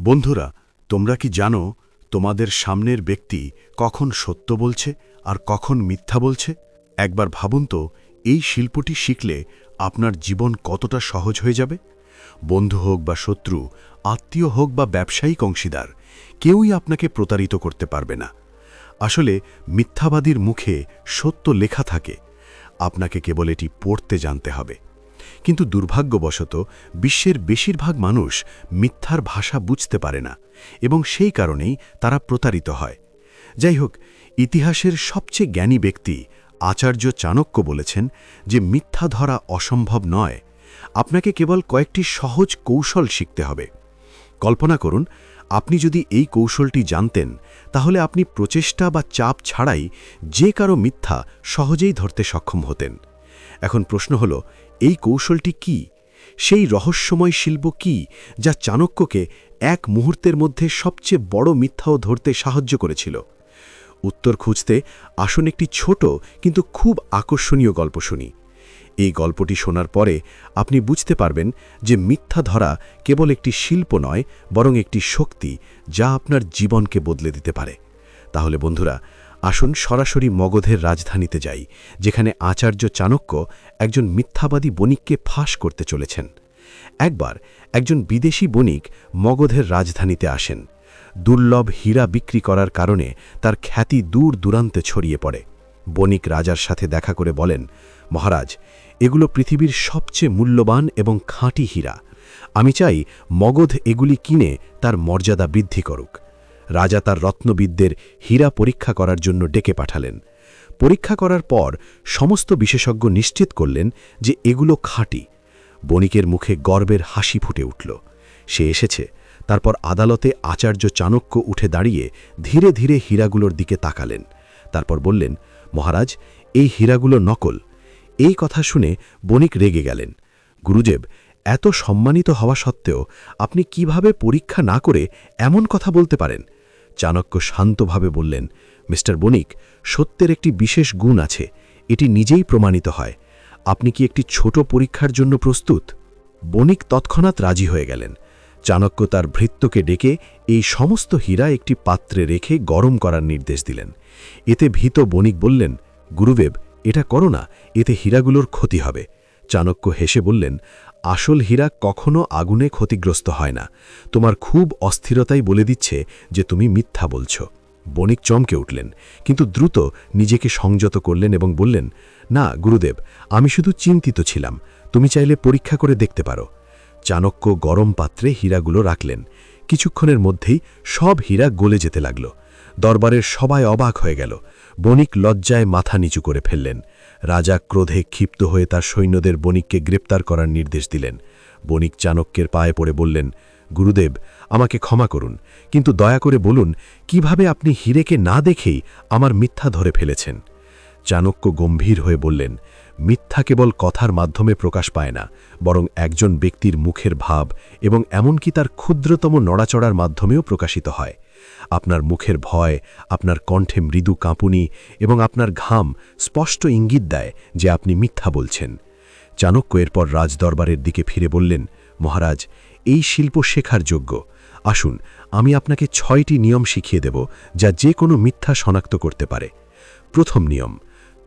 বন্ধুরা, তোমরা কি জানো তোমাদের সামনের ব্যক্তি কখন সত্য বলছে আর কখন মিথ্যা বলছে? একবার ভাবুন তো, এই শিল্পটি শিখলে আপনার জীবন কতটা সহজ হয়ে যাবে? বন্ধু হোক বা শত্রু, আত্মীয় হোক বা ব্যবসায়িক অংশীদার, কেউই আপনাকে প্রতারিত করতে পারবে না। আসলে মিথ্যাবাদীর মুখে সত্য লেখা থাকে। আপনাকে কেবল এটি পড়তে জানতে হবে। কিন্তু দুর্ভাগ্যবশত বিশ্বের বেশিরভাগ মানুষ মিথ্যার ভাষা বুঝতে পারে না এবং সেই কারণেই তারা প্রতারিত হয়। যাই হোক, ইতিহাসের সবচেয়ে জ্ঞানী ব্যক্তি আচার্য চাণক্য বলেছেন যে মিথ্যা ধরা অসম্ভব নয়। আপনাকে কেবল কয়েকটি সহজ কৌশল শিখতে হবে। কল্পনা করুন, আপনি যদি এই কৌশলটি জানতেন, তাহলে আপনি প্রচেষ্টা বা চাপ ছাড়াই যে কারও মিথ্যা সহজেই ধরতে সক্ষম হতেন। এখন প্রশ্ন হল এই কৌশলটি কি? সেই রহস্যময় শিল্প কি যা চাণক্যকে এক মুহূর্তের মধ্যে সবচেয়ে বড় মিথ্যাও ধরতে সাহায্য করেছিল? উত্তর খুঁজতে আসুন একটি ছোট কিন্তু খুব আকর্ষণীয় গল্প শুনি। এই গল্পটি শোনার পরে আপনি বুঝতে পারবেন যে মিথ্যা ধরা কেবল একটি শিল্প নয়, বরং একটি শক্তি যা আপনার জীবনকে বদলে দিতে পারে। তাহলে বন্ধুরা আসুন সরাসরি মগধের রাজধানীতে যাই, যেখানে আচার্য চাণক্য একজন মিথ্যাবাদী বণিককে ফাঁস করতে চলেছেন। একবার একজন বিদেশি বণিক মগধের রাজধানীতে আসেন। দুর্লভ হীরা বিক্রি করার কারণে তার খ্যাতি দূর দূরান্তে ছড়িয়ে পড়ে। বণিক রাজার সাথে দেখা করে বলেন, মহারাজ, এগুলো পৃথিবীর সবচেয়ে মূল্যবান এবং খাঁটি হীরা। আমি চাই মগধ এগুলি কিনে তার মর্যাদা বৃদ্ধি করুক। রাজা তার রত্নবিদদের হীরা পরীক্ষা করার জন্য ডেকে পাঠালেন। পরীক্ষা করার পর সমস্ত বিশেষজ্ঞ নিশ্চিত করলেন যে এগুলো খাঁটি। বণিকের মুখে গর্বের হাসি ফুটে উঠল। সে এসেছে। তারপর আদালতে আচার্য চাণক্য উঠে দাঁড়িয়ে ধীরে ধীরে হীরাগুলোর দিকে তাকালেন। তারপর বললেন, মহারাজ, এই হীরাগুলো নকল। এই কথা শুনে বণিক রেগে গেলেন। গুরুদেব, এত সম্মানিত হওয়া সত্ত্বেও আপনি কীভাবে পরীক্ষা না করে এমন কথা বলতে পারেন? চাণক্য শান্তভাবে বললেন, মিস্টার বণিক, সত্যের একটি বিশেষ গুণ আছে, এটি নিজেই প্রমাণিত হয়। আপনি কি একটি ছোট পরীক্ষার জন্য প্রস্তুত? বণিক তৎক্ষণাৎ রাজি হয়ে গেলেন। চাণক্য তার ভৃত্যকে ডেকে এই সমস্ত হীরা একটি পাত্রে রেখে গরম করার নির্দেশ দিলেন। এতে ভীত বণিক বললেন, গুরুদেব, এটা করো না, এতে হীরাগুলোর ক্ষতি হবে। চাণক্য হেসে বললেন আসল হীরা কখনো আগুনে ক্ষতিগ্রস্ত হয় না। তোমার খুব অস্থিরতাই বলে দিচ্ছে যে তুমি মিথ্যা বলছ। বণিক চমকে উঠলেন, কিন্তু দ্রুত নিজেকে সংযত করলেন এবং বললেন, না, গুরুদেব, আমি শুধু চিন্তিত ছিলাম। তুমি চাইলে পরীক্ষা করে দেখতে পারো। চাণক্য গরম পাত্রে হীরাগুলো রাখলেন। কিছুক্ষণের মধ্যেই সব হীরা গলে যেতে লাগল। দরবারের সবাই অবাক হয়ে গেল। বণিক লজ্জায় মাথা নিচু করে ফেললেন। রাজা ক্রোধে ক্ষিপ্ত হয়ে তার সৈন্যদের বণিককে গ্রেপ্তার করার নির্দেশ দিলেন। বণিক চাণক্যের পায়ে পড়ে বললেন, গুরুদেব, আমাকে ক্ষমা করুন, কিন্তু দয়া করে বলুন, কীভাবে আপনি হিরেকে না দেখেই আমার মিথ্যা ধরে ফেলেছেন? চাণক্য গম্ভীর হয়ে বললেন, মিথ্যা কেবল কথার মাধ্যমে প্রকাশ পায় না, বরং একজন ব্যক্তির মুখের ভাব এবং এমনকি তার ক্ষুদ্রতম নড়াচড়ার মাধ্যমেও প্রকাশিত হয়। আপনার মুখের ভয়, আপনার কণ্ঠে মৃদু কাঁপুনি এবং আপনার ঘাম স্পষ্ট ইঙ্গিত দেয় যে আপনি মিথ্যা বলছেন। চাণক্য এরপর রাজদরবারের দিকে ফিরে বললেন, মহারাজ, এই শিল্প শেখার যোগ্য। আসুন, আমি আপনাকে ছয়টি নিয়ম শিখিয়ে দেব যা যে কোনো মিথ্যা শনাক্ত করতে পারে। প্রথম নিয়ম,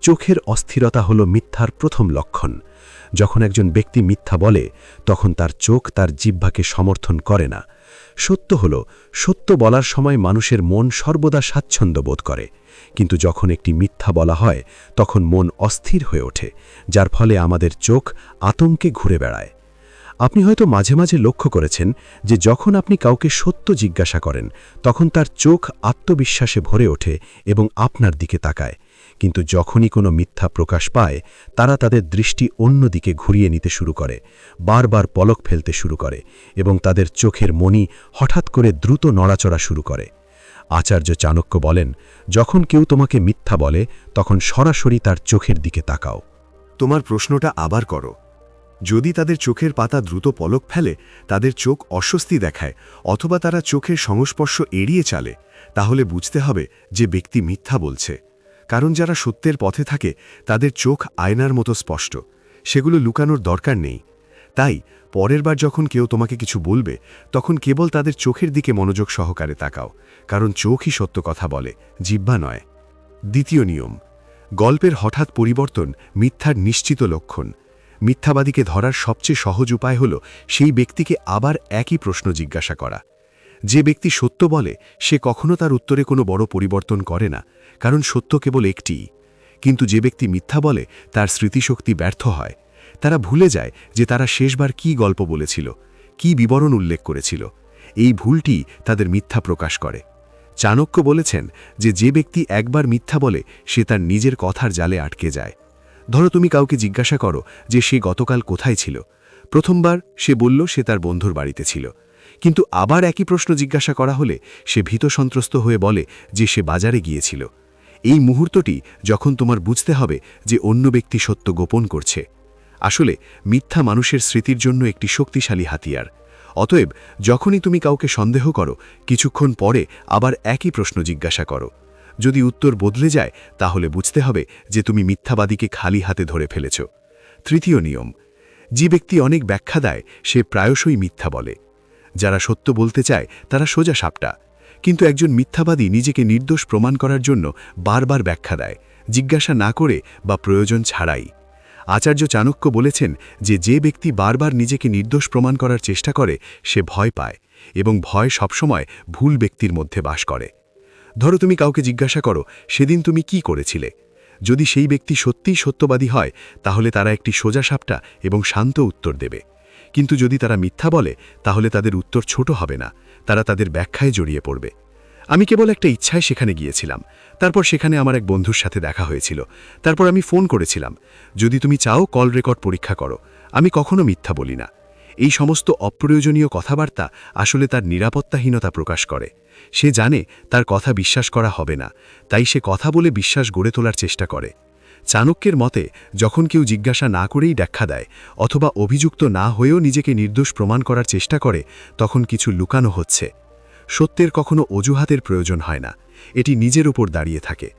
চোখের অস্থিরতা হল মিথ্যার প্রথম লক্ষণ। যখন একজন ব্যক্তি মিথ্যা বলে, তখন তার চোখ তার জিহ্বাকে সমর্থন করে না। সত্য হল, সত্য বলার সময় মানুষের মন সর্বদা স্বাচ্ছন্দ্য বোধ করে। কিন্তু যখন একটি মিথ্যা বলা হয়, তখন মন অস্থির হয়ে ওঠে, যার ফলে আমাদের চোখ আতঙ্কে ঘুরে বেড়ায়। আপনি হয়তো মাঝে মাঝে লক্ষ্য করেছেন যে যখন আপনি কাউকে সত্য জিজ্ঞাসা করেন, তখন তার চোখ আত্মবিশ্বাসে ভরে ওঠে এবং আপনার দিকে তাকায়। কিন্তু যখনই কোনো মিথ্যা প্রকাশ পায়, তারা তাদের দৃষ্টি অন্যদিকে ঘুরিয়ে নিতে শুরু করে, বারবার পলক ফেলতে শুরু করে এবং তাদের চোখের মনি হঠাৎ করে দ্রুত নড়াচড়া শুরু করে। আচার্য চাণক্য বলেন, যখন কেউ তোমাকে মিথ্যা বলে, তখন সরাসরি তার চোখের দিকে তাকাও। তোমার প্রশ্নটা আবার করো। যদি তাদের চোখের পাতা দ্রুত পলক ফেলে, তাদের চোখ অস্বস্তি দেখায় অথবা তারা চোখের সংস্পর্শ এড়িয়ে চালে, তাহলে বুঝতে হবে যে ব্যক্তি মিথ্যা বলছে। কারণ যারা সত্যের পথে থাকে, তাদের চোখ আয়নার মতো স্পষ্ট। সেগুলো লুকানোর দরকার নেই। তাই, পরের বার যখন কেউ তোমাকে কিছু বলবে, তখন কেবল তাদের চোখের দিকে মনোযোগ সহকারে তাকাও, কারণ চোখই সত্য কথা বলে জিব্বা নয়। দ্বিতীয় নিয়ম, গল্পের হঠাৎ পরিবর্তন মিথ্যার নিশ্চিত লক্ষণ। মিথ্যাবাদীকে ধরার সবচেয়ে সহজ উপায় হল, সেই ব্যক্তিকে আবার একই প্রশ্ন জিজ্ঞাসা করা। যে ব্যক্তি সত্য বলে, সে কখনো তার উত্তরে কোনো বড় পরিবর্তন করে না, কারণ সত্য কেবল একটিই কিন্তু যে ব্যক্তি মিথ্যা বলে, তার স্মৃতিশক্তি ব্যর্থ হয়। তারা ভুলে যায় যে তারা শেষবার কি গল্প বলেছিল, কি বিবরণ উল্লেখ করেছিল। এই ভুলটি তাদের মিথ্যা প্রকাশ করে। চাণক্য বলেছেন যে যে ব্যক্তি একবার মিথ্যা বলে, সে তার নিজের কথার জালে আটকে যায়। ধরো তুমি কাউকে জিজ্ঞাসা করো যে সে গতকাল কোথায় ছিল। প্রথমবার সে বলল সে তার বন্ধুর বাড়িতে ছিল। কিন্তু আবার একই প্রশ্ন জিজ্ঞাসা করা হলে সে ভীত সন্ত্রস্ত হয়ে বলে যে সে বাজারে গিয়েছিল। এই মুহূর্তটি যখন তোমার বুঝতে হবে যে অন্য ব্যক্তি সত্য গোপন করছে। আসলে, মিথ্যা মানুষের স্মৃতির জন্য একটি শক্তিশালী হাতিয়ার। অতএব, যখনই তুমি কাউকে সন্দেহ করো, কিছুক্ষণ পরে আবার একই প্রশ্ন জিজ্ঞাসা করো। যদি উত্তর বদলে যায়, তাহলে বুঝতে হবে যে তুমি মিথ্যাবাদীকে খালি হাতে ধরে ফেলেছ। তৃতীয় নিয়ম, যে ব্যক্তি অনেক ব্যাখ্যা দেয়, সে প্রায়শই মিথ্যা বলে। যারা সত্য বলতে চায়, তারা সোজা সাপটা। কিন্তু একজন মিথ্যাবাদী নিজেকে নির্দোষ প্রমাণ করার জন্য বারবার ব্যাখ্যা দেয়, জিজ্ঞাসা না করে বা প্রয়োজন ছাড়াই। আচার্য চাণক্য বলেছেন যে যে ব্যক্তি বারবার নিজেকে নির্দোষ প্রমাণ করার চেষ্টা করে, সে ভয় পায় এবং ভয় সবসময় ভুল ব্যক্তির মধ্যে বাস করে। ধরো তুমি কাউকে জিজ্ঞাসা করো, সেদিন তুমি কি করেছিলে? যদি সেই ব্যক্তি সত্যিই সত্যবাদী হয়, তাহলে তারা একটি সোজা সাপটা এবং শান্ত উত্তর দেবে। কিন্তু যদি তারা মিথ্যা বলে, তাহলে তাদের উত্তর ছোট হবে না। তারা তাদের ব্যাখ্যায় জড়িয়ে পড়বে। আমি কেবল একটা ইচ্ছায় সেখানে গিয়েছিলাম। তারপর সেখানে আমার এক বন্ধুর সাথে দেখা হয়েছিল। তারপর আমি ফোন করেছিলাম। যদি তুমি চাও কল রেকর্ড পরীক্ষা করো। আমি কখনো মিথ্যা বলি না। এই সমস্ত অপ্রয়োজনীয় কথাবার্তা আসলে তার নিরাপত্তাহীনতা প্রকাশ করে। সে জানে তার কথা বিশ্বাস করা হবে না। তাই সে কথা বলে বিশ্বাস গড়ে তোলার চেষ্টা করে। চাণক্যের মতে, যখন কেউ জিজ্ঞাসা না করেই ব্যাখ্যা দেয়, অথবা অভিযুক্ত না হয়েও নিজেকে নির্দোষ প্রমাণ করার চেষ্টা করে, তখন কিছু লুকানো হচ্ছে। সত্যের কখনো অজুহাতের প্রয়োজন হয় না, এটি নিজের ওপর দাঁড়িয়ে থাকে।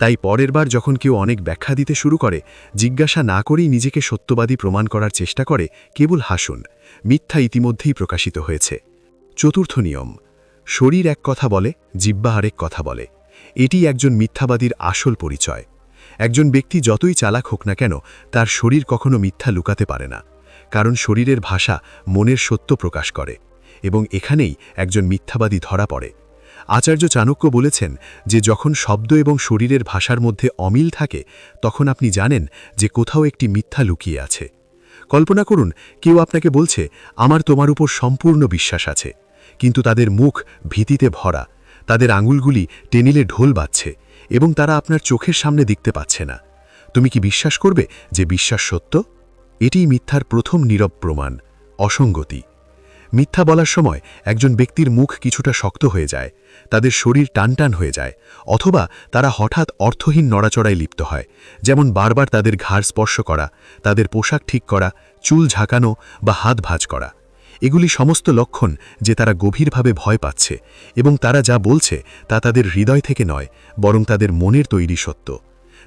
তাই পরের বার যখন কেউ অনেক ব্যাখ্যা দিতে শুরু করে, জিজ্ঞাসা না করেই নিজেকে সত্যবাদী প্রমাণ করার চেষ্টা করে, কেবল হাসুন, মিথ্যা ইতিমধ্যেই প্রকাশিত হয়েছে। চতুর্থ নিয়ম, শরীর এক কথা বলে জিব্বা আরেক কথা বলে। এটি একজন মিথ্যাবাদীর আসল পরিচয়। একজন ব্যক্তি যতই চালাক হোক না কেন, তার শরীর কখনো মিথ্যা লুকাতে পারে না, কারণ শরীরের ভাষা মনের সত্য প্রকাশ করে এবং এখানেই একজন মিথ্যাবাদী ধরা পড়ে। আচার্য চাণক্য বলেছেন যে, যখন শব্দ এবং শরীরের ভাষার মধ্যে অমিল থাকে, তখন আপনি জানেন যে কোথাও একটি মিথ্যা লুকিয়ে আছে। কল্পনা করুন, কেউ আপনাকে বলছে, আমার তোমার উপর সম্পূর্ণ বিশ্বাস আছে। কিন্তু তাদের মুখ ভীতিতে ভরা, তাদের আঙুলগুলি টেনিলে ঢোল বাজছে। এবং তারা আপনার চোখের সামনে দেখতে পাচ্ছে না। তুমি কি বিশ্বাস করবে যে বিশ্বাস সত্য? এটিই মিথ্যার প্রথম নীরব প্রমাণ, অসঙ্গতি। মিথ্যা বলার সময় একজন ব্যক্তির মুখ কিছুটা শক্ত হয়ে যায়, তাদের শরীর টানটান হয়ে যায়, অথবা তারা হঠাৎ অর্থহীন নড়াচড়ায় লিপ্ত হয়, যেমন বারবার তাদের ঘাড় স্পর্শ করা, তাদের পোশাক ঠিক করা, চুল ঝাঁকানো বা হাত ভাজ করা। এগুলি সমস্ত লক্ষণ যে তারা গভীরভাবে ভয় পাচ্ছে এবং তারা যা বলছে তা তাদের হৃদয় থেকে নয়, বরং তাদের মনের তৈরি সত্য।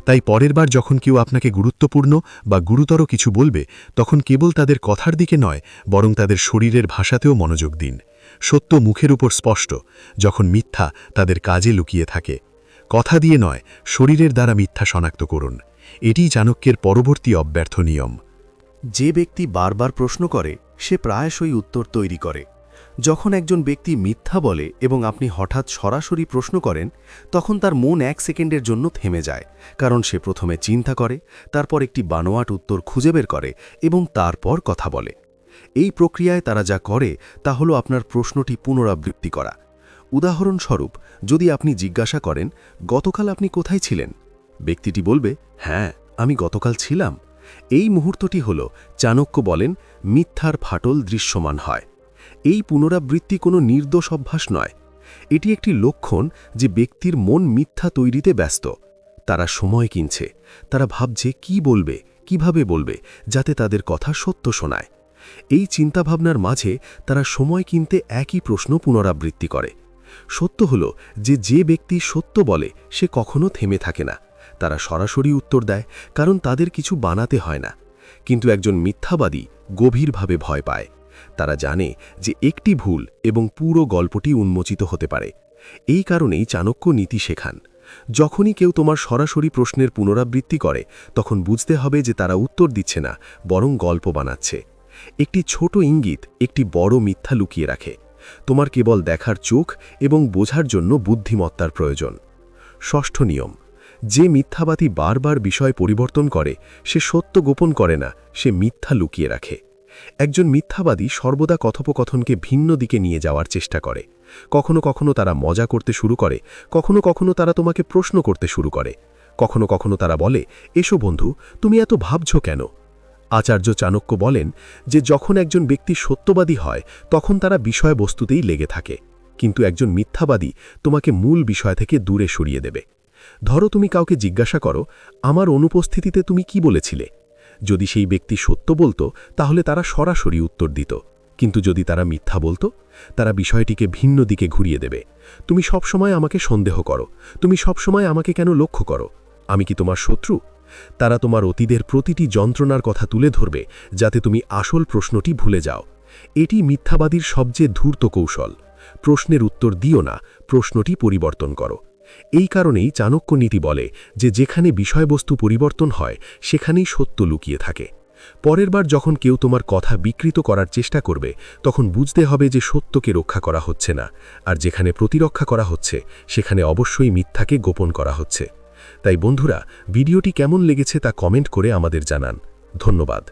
তাই পরের বার যখন কেউ আপনাকে গুরুত্বপূর্ণ বা গুরুতর কিছু বলবে, তখন কেবল তাদের কথার দিকে নয়, বরং তাদের শরীরের ভাষাতেও মনোযোগ দিন। সত্য মুখের উপর স্পষ্ট, যখন মিথ্যা তাদের কাজে লুকিয়ে থাকে। কথা দিয়ে নয়, শরীরের দ্বারা মিথ্যা শনাক্ত করুন। এটিই চাণক্যের পরবর্তী অব্যর্থ নিয়ম। যে ব্যক্তি বারবার প্রশ্ন করে সে প্রায়শই উত্তর তৈরি করে। যখন একজন ব্যক্তি মিথ্যা বলে এবং আপনি হঠাৎ সরাসরি প্রশ্ন করেন, তখন তার মন এক সেকেন্ডের জন্য থেমে যায়, কারণ সে প্রথমে চিন্তা করে, তারপর একটি বানোয়াট উত্তর খুঁজে বের করে এবং তারপর কথা বলে। এই প্রক্রিয়ায় তারা যা করে, তা হল আপনার প্রশ্নটি পুনরাবৃত্তি করা। উদাহরণস্বরূপ, যদি আপনি জিজ্ঞাসা করেন, গতকাল আপনি কোথায় ছিলেন? ব্যক্তিটি বলবে হ্যাঁ আমি গতকাল ছিলাম। এই মুহূর্তটি হল চাণক্য বলেন, মিথ্যার ফাটল দৃশ্যমান হয়। এই পুনরাবৃত্তি কোনো নির্দোষ অভ্যাস নয়। এটি একটি লক্ষণ যে ব্যক্তির মন মিথ্যা তৈরিতে ব্যস্ত। তারা সময় কিনছে, তারা ভাবছে কি বলবে, কীভাবে বলবে, যাতে তাদের কথা সত্য শোনায়। এই চিন্তাভাবনার মাঝে তারা সময় কিনতে একই প্রশ্ন পুনরাবৃত্তি করে। সত্য হল যে যে ব্যক্তি সত্য বলে, সে কখনো থেমে থাকে না। তারা সরাসরি উত্তর দেয়, কারণ তাদের কিছু বানাতে হয় না। কিন্তু একজন মিথ্যাবাদী গভীরভাবে ভয় পায়। তারা জানে যে একটি ভুল এবং পুরো গল্পটি উন্মোচিত হতে পারে। এই কারণেই চাণক্য নীতি শেখান। যখনই কেউ তোমার সরাসরি প্রশ্নের পুনরাবৃত্তি করে, তখন বুঝতে হবে যে তারা উত্তর দিচ্ছে না, বরং গল্প বানাচ্ছে। একটি ছোট ইঙ্গিত একটি বড় মিথ্যা লুকিয়ে রাখে। তোমার কেবল দেখার চোখ এবং বোঝার জন্য বুদ্ধিমত্তার প্রয়োজন। ষষ্ঠ নিয়ম। যে মিথ্যাবাদী বারবার বিষয় পরিবর্তন করে, সে সত্য গোপন করে না, সে মিথ্যা লুকিয়ে রাখে। একজন মিথ্যাবাদী সর্বদা কথোপকথনকে ভিন্ন দিকে নিয়ে যাওয়ার চেষ্টা করে। কখনো কখনো তারা মজা করতে শুরু করে, কখনো কখনো তারা তোমাকে প্রশ্ন করতে শুরু করে। কখনো কখনো তারা বলে, এসো বন্ধু, তুমি এত ভাবছ কেন? আচার্য চাণক্য বলেন যে, যখন একজন ব্যক্তি সত্যবাদী হয়, তখন তারা বিষয়বস্তুতেই লেগে থাকে। কিন্তু একজন মিথ্যাবাদী তোমাকে মূল বিষয় থেকে দূরে সরিয়ে দেবে। ধরো তুমি কাউকে জিজ্ঞাসা করো, আমার অনুপস্থিতিতে তুমি কি বলেছিলে? যদি সেই ব্যক্তি সত্য বলতো, তাহলে তারা সরাসরি উত্তর দিত। কিন্তু যদি তারা মিথ্যা বলতো, তারা বিষয়টিকে ভিন্ন দিকে ঘুরিয়ে দেবে। তুমি সবসময় আমাকে সন্দেহ করো, তুমি সবসময় আমাকে কেন লক্ষ্য করো? আমি কি তোমার শত্রু? তারা তোমার অতীদের প্রতিটি যন্ত্রণার কথা তুলে ধরবে, যাতে তুমি আসল প্রশ্নটি ভুলে যাও। এটি মিথ্যাবাদীর সবচেয়ে ধূর্ত কৌশল। প্রশ্নের উত্তর দিও না, প্রশ্নটি পরিবর্তন করো। এই কারণেই চাণক্য নীতি বলে যে যেখানে বিষয়বস্তু পরিবর্তন হয়, সেখানেই সত্য লুকিয়ে থাকে। পরের বার যখন কেউ তোমার কথা বিকৃত করার চেষ্টা করবে, তখন বুঝতে হবে যে সত্যকে রক্ষা করা হচ্ছে না, আর যেখানে প্রতিরক্ষা করা হচ্ছে, সেখানে অবশ্যই মিথ্যাকে গোপন করা হচ্ছে। তাই বন্ধুরা, ভিডিওটি কেমন লেগেছে তা কমেন্ট করে আমাদের জানান। ধন্যবাদ।